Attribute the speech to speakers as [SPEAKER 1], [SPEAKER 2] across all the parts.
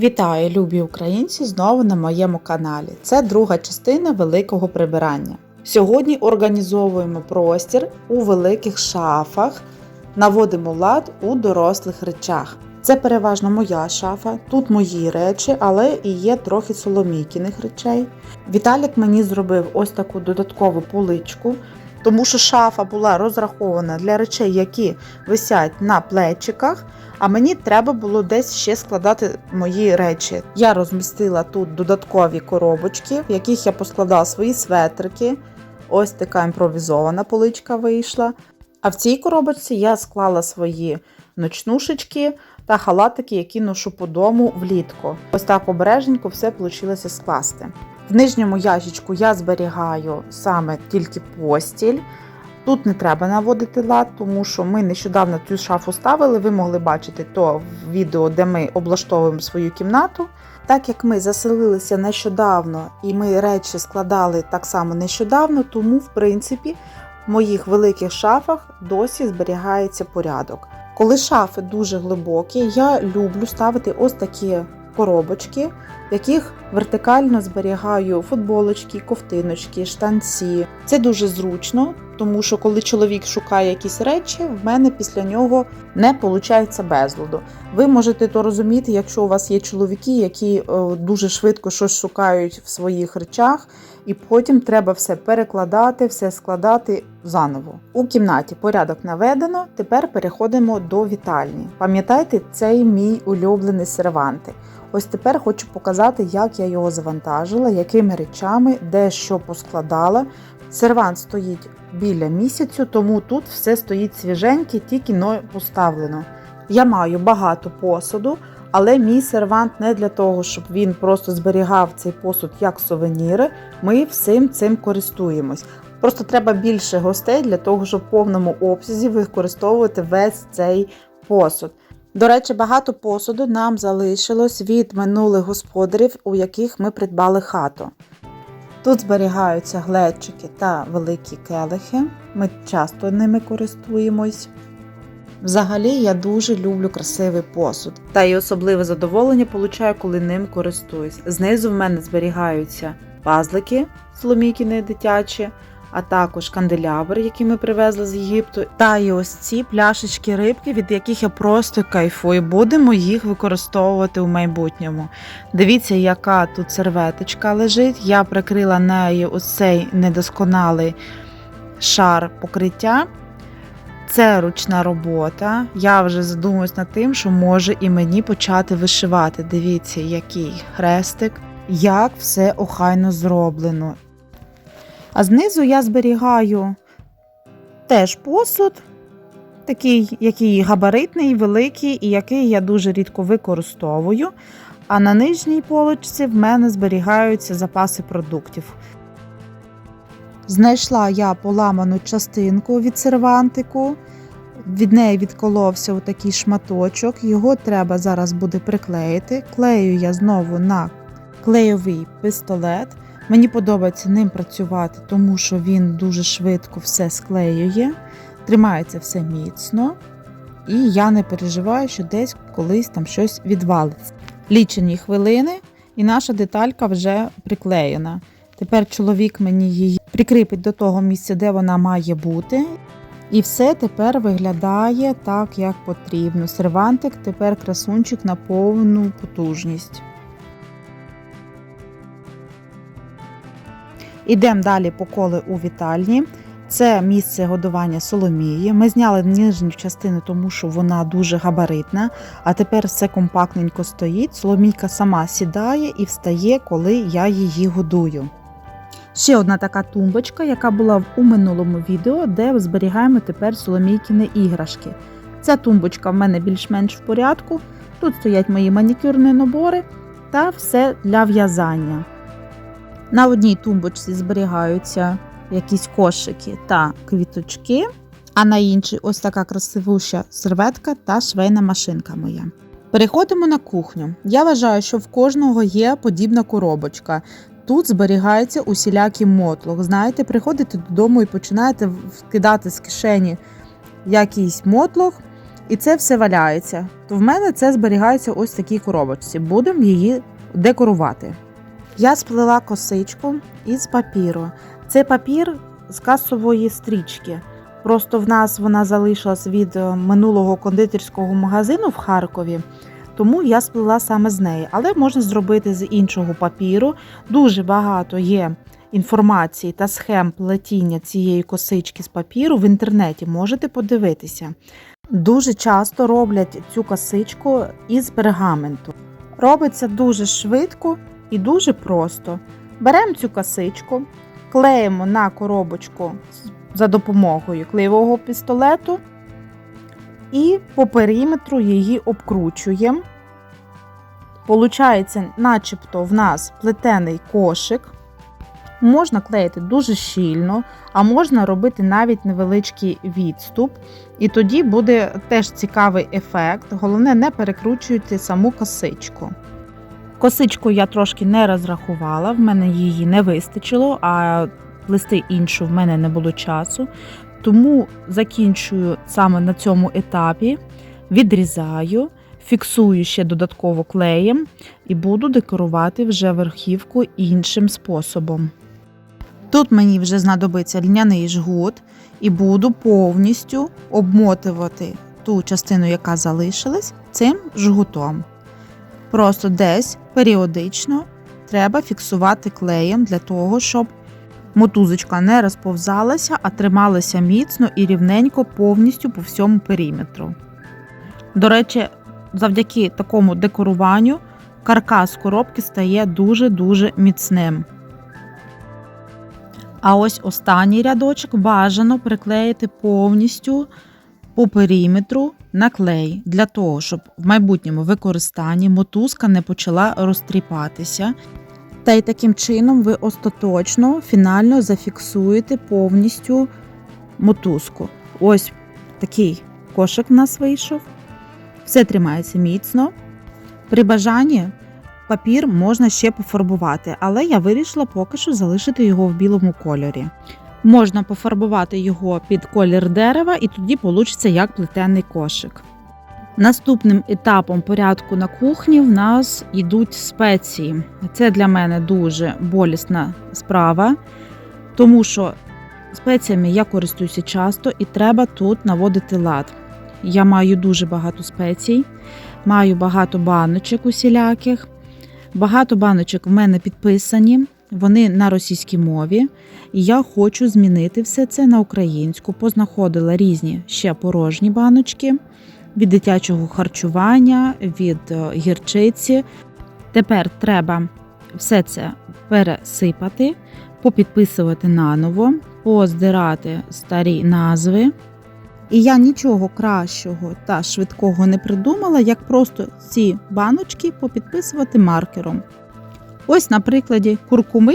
[SPEAKER 1] Вітаю, любі українці, знову на моєму каналі. Це друга частина великого прибирання. Сьогодні організовуємо простір у великих шафах, наводимо лад у дорослих речах. Це переважно моя шафа, тут мої речі, але і є трохи соломійкіних речей. Віталік мені зробив ось таку додаткову поличку, тому що шафа була розрахована для речей, які висять на плечиках. А мені треба було десь ще складати мої речі. Я розмістила тут додаткові коробочки, в яких я поскладала свої светрики. Ось така імпровізована поличка вийшла. А в цій коробочці я склала свої ночнушечки та халатики, які ношу по дому влітку. Ось так обережненько все вийшло скласти. В нижньому ящичку я зберігаю саме тільки постіль. Тут не треба наводити лад, тому що ми нещодавно цю шафу ставили. Ви могли бачити то відео, де ми облаштовуємо свою кімнату. Так як ми заселилися нещодавно і ми речі складали так само нещодавно, тому в принципі в моїх великих шафах досі зберігається порядок. Коли шафи дуже глибокі, я люблю ставити ось такі коробочки, в яких вертикально зберігаю футболочки, ковтиночки, штанці. Це дуже зручно, тому що коли чоловік шукає якісь речі, в мене після нього не виходить безладу. Ви можете то розуміти, якщо у вас є чоловіки, які е, дуже швидко щось шукають в своїх речах, і потім треба все перекладати, все складати заново. У кімнаті порядок наведено. Тепер переходимо до вітальні. Пам'ятайте, цей мій улюблений серванти. Ось тепер хочу показати, як я його завантажила, якими речами, де що поскладала. Сервант стоїть біля місяцю, тому тут все стоїть свіженьке, тільки но поставлено. Я маю багато посуду, але мій сервант не для того, щоб він просто зберігав цей посуд як сувеніри. Ми всім цим користуємось. Просто треба більше гостей для того, щоб в повному обсязі використовувати весь цей посуд. До речі, багато посуду нам залишилось від минулих господарів, у яких ми придбали хату. Тут зберігаються глечики та великі келихи. Ми часто ними користуємось. Взагалі, я дуже люблю красивий посуд. Та й особливе задоволення получаю, коли ним користуюсь. Знизу в мене зберігаються пазлики, соломійкіни дитячі, а також канделябр, який ми привезли з Єгипту. Та й ось ці пляшечки рибки, від яких я просто кайфую. Будемо їх використовувати у майбутньому. Дивіться, яка тут серветочка лежить. Я прикрила нею ось цей недосконалий шар покриття. Це ручна робота. Я вже задумуюсь над тим, що може і мені почати вишивати. Дивіться, який хрестик, як все охайно зроблено. А знизу я зберігаю теж посуд, такий, який габаритний, великий, і який я дуже рідко використовую. А на нижній полочці в мене зберігаються запаси продуктів. Знайшла я поламану частинку від сервантику. Від неї відколовся отакий шматочок. Його треба зараз буде приклеїти. Клею я знову на клейовий пістолет. Мені подобається ним працювати, тому що він дуже швидко все склеює, тримається все міцно, і я не переживаю, що десь колись там щось відвалиться. Лічені хвилини, і наша деталька вже приклеєна. Тепер чоловік мені її прикріпить до того місця, де вона має бути. І все тепер виглядає так, як потрібно. Сервантик тепер красунчик на повну потужність. Ідемо далі по колу у вітальні. Це місце годування Соломії. Ми зняли нижню частину, тому що вона дуже габаритна, а тепер все компактненько стоїть. Соломійка сама сідає і встає, коли я її годую. Ще одна така тумбочка, яка була у минулому відео, де зберігаємо тепер соломійкіни іграшки. Ця тумбочка в мене більш-менш в порядку. Тут стоять мої манікюрні набори та все для в'язання. На одній тумбочці зберігаються якісь кошики та квіточки, а на іншій ось така красивуща серветка та швейна машинка моя. Переходимо на кухню. Я вважаю, що в кожного є подібна коробочка. Тут зберігається усілякий мотлох. Знаєте, приходите додому і починаєте вкидати з кишені якийсь мотлох. і це все валяється, то в мене це зберігається ось в такій коробочці. Будемо її декорувати. Я сплела косичку із папіру. Цей папір з касової стрічки. Просто в нас вона залишилась від е, минулого кондитерського магазину в Харкові, тому я сплела саме з неї. Але можна зробити з іншого папіру. Дуже багато є інформації та схем плетіння цієї косички з папіру в інтернеті. Можете подивитися. Дуже часто роблять цю косичку із пергаменту. Робиться дуже швидко і дуже просто. Беремо цю косичку, клеїмо на коробочку за допомогою клеєвого пістолету і по периметру її обкручуємо. Получається, начебто в нас плетений кошик. Можна клеїти дуже щільно, а можна робити навіть невеличкий відступ. І тоді буде теж цікавий ефект. Головне, не перекручуйте саму косичку. Косичку я трошки не розрахувала, в мене її не вистачило, а плести іншу в мене не було часу. Тому закінчую саме на цьому етапі, відрізаю, фіксую ще додатково клеєм і буду декорувати вже верхівку іншим способом. Тут мені вже знадобиться льняний жгут, і буду повністю обмотувати ту частину, яка залишилась, цим жгутом. Просто десь періодично треба фіксувати клеєм для того, щоб мотузочка не розповзалася, а трималася міцно і рівненько повністю по всьому периметру. До речі, завдяки такому декоруванню каркас коробки стає дуже-дуже міцним. А ось останній рядочок бажано приклеїти повністю по периметру на клей, для того, щоб в майбутньому використанні мотузка не почала розтріпатися. Та й таким чином ви остаточно фінально зафіксуєте повністю мотузку. Ось такий кошик в нас вийшов. Все тримається міцно. При бажанні папір можна ще пофарбувати, але я вирішила поки що залишити його в білому кольорі. Можна пофарбувати його під колір дерева, і тоді вийде як плетений кошик. Наступним етапом порядку на кухні в нас йдуть спеції. Це для мене дуже болісна справа, тому що спеціями я користуюся часто і треба тут наводити лад. Я маю дуже багато спецій, маю багато баночок усіляких. Багато баночок в мене підписані, вони на російській мові. І я хочу змінити все це на українську. Познаходила різні ще порожні баночки від дитячого харчування, від е, гірчиці. Тепер треба все це пересипати, попідписувати наново, поздирати старі назви. І я нічого кращого та швидкого не придумала, як просто ці баночки попідписувати маркером. Ось на прикладі куркуми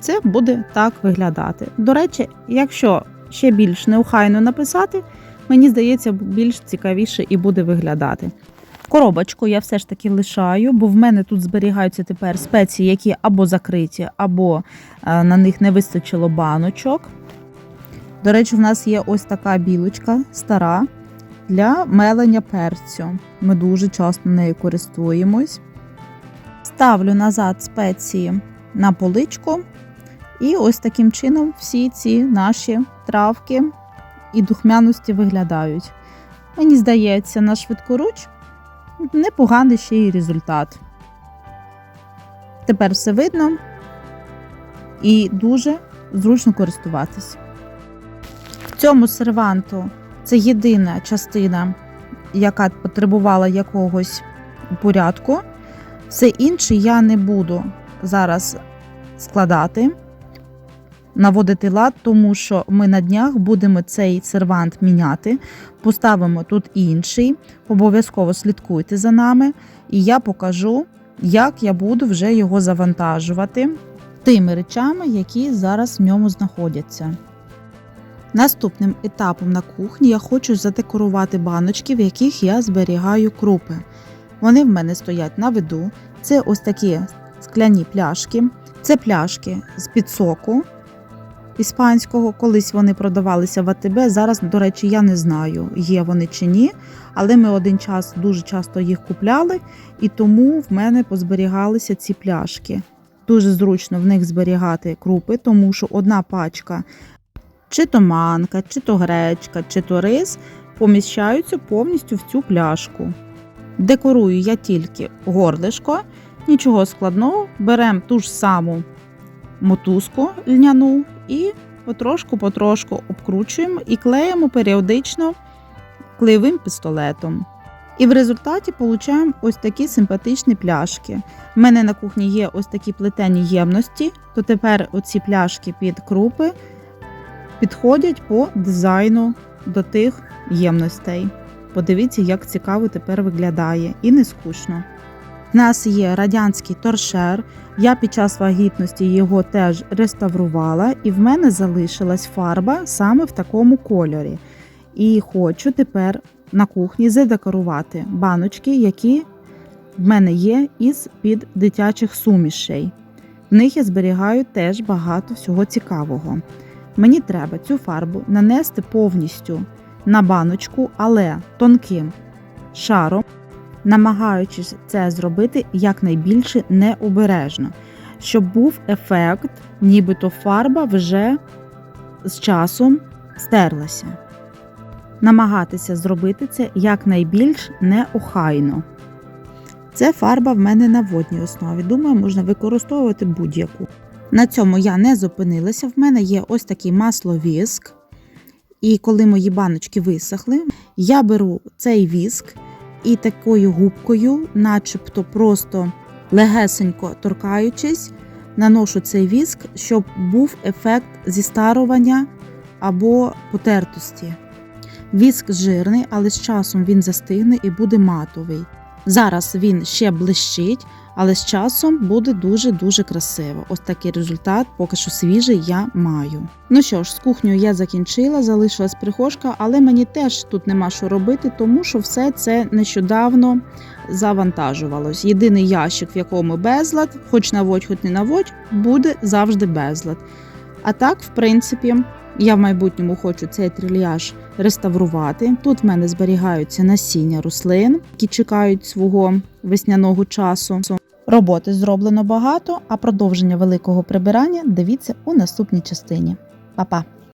[SPEAKER 1] це буде так виглядати. До речі, якщо ще більш неухайно написати, мені здається, більш цікавіше і буде виглядати. Коробочку я все ж таки лишаю, бо в мене тут зберігаються тепер спеції, які або закриті, або е, на них не вистачило баночок. До речі, в нас є ось така білочка стара для мелення перцю. Ми дуже часто нею користуємось. Ставлю назад спеції на поличку, і ось таким чином всі ці наші травки і духмяності виглядають. Мені здається, на швидкоруч непоганий ще й результат. Тепер все видно і дуже зручно користуватись. В цьому серванту це єдина частина, яка потребувала якогось порядку. Все інше я не буду зараз складати, наводити лад, тому що ми на днях будемо цей сервант міняти. Поставимо тут інший. Обов'язково слідкуйте за нами, і я покажу, як я буду вже його завантажувати тими речами, які зараз в ньому знаходяться. Наступним етапом на кухні я хочу задекорувати баночки, в яких я зберігаю крупи. Вони в мене стоять на виду. Це ось такі скляні пляшки. Це пляшки з-під соку. іспанського. Колись вони продавалися в АТБ. Зараз, до речі, я не знаю, є вони чи ні. Але ми один час дуже часто їх купляли, і тому в мене позберігалися ці пляшки. Дуже зручно в них зберігати крупи, тому що одна пачка, чи то манка, чи то гречка, чи то рис поміщаються повністю в цю пляшку. Декорую я тільки горлишко, нічого складного. Беремо ту ж саму мотузку льняну і потрошку-потрошку обкручуємо і клеїмо періодично клеєвим пістолетом. І в результаті получаємо ось такі симпатичні пляшки. У мене на кухні є ось такі плетені ємності, то тепер оці пляшки під крупи підходять по дизайну до тих ємностей. Подивіться, як цікаво тепер виглядає і не скучно. В нас є радянський торшер. Я під час вагітності його теж реставрувала, і в мене залишилась фарба саме в такому кольорі. І хочу тепер на кухні задекорувати баночки, які в мене є із під дитячих сумішей. В них я зберігаю теж багато всього цікавого. Мені треба цю фарбу нанести повністю на баночку, але тонким шаром, намагаючись це зробити якнайбільше необережно, щоб був ефект, нібито фарба вже з часом стерлася. Намагатися зробити це якнайбільш неохайно. Це фарба в мене на водній основі. Думаю, можна використовувати будь-яку. На цьому я не зупинилася. В мене є ось такий масловіск. І коли мої баночки висохли, я беру цей віск і такою губкою, начебто просто легесенько торкаючись, наношу цей віск, щоб був ефект зістарування або потертості. Віск жирний, але з часом він застигне і буде матовий. Зараз він ще блищить, але з часом буде дуже-дуже красиво. Ось такий результат, поки що свіжий, я маю. Ну що ж, з кухнею я закінчила, залишилась прихожка, але мені теж тут нема що робити, тому що все це нещодавно завантажувалось. Єдиний ящик, в якому безлад, хоч наводь, хоч не наводь, буде завжди безлад. А так, в принципі, я в майбутньому хочу цей трильяж реставрувати. Тут в мене зберігаються насіння рослин, які чекають свого весняного часу. Роботи зроблено багато, а продовження великого прибирання дивіться у наступній частині. Па-па!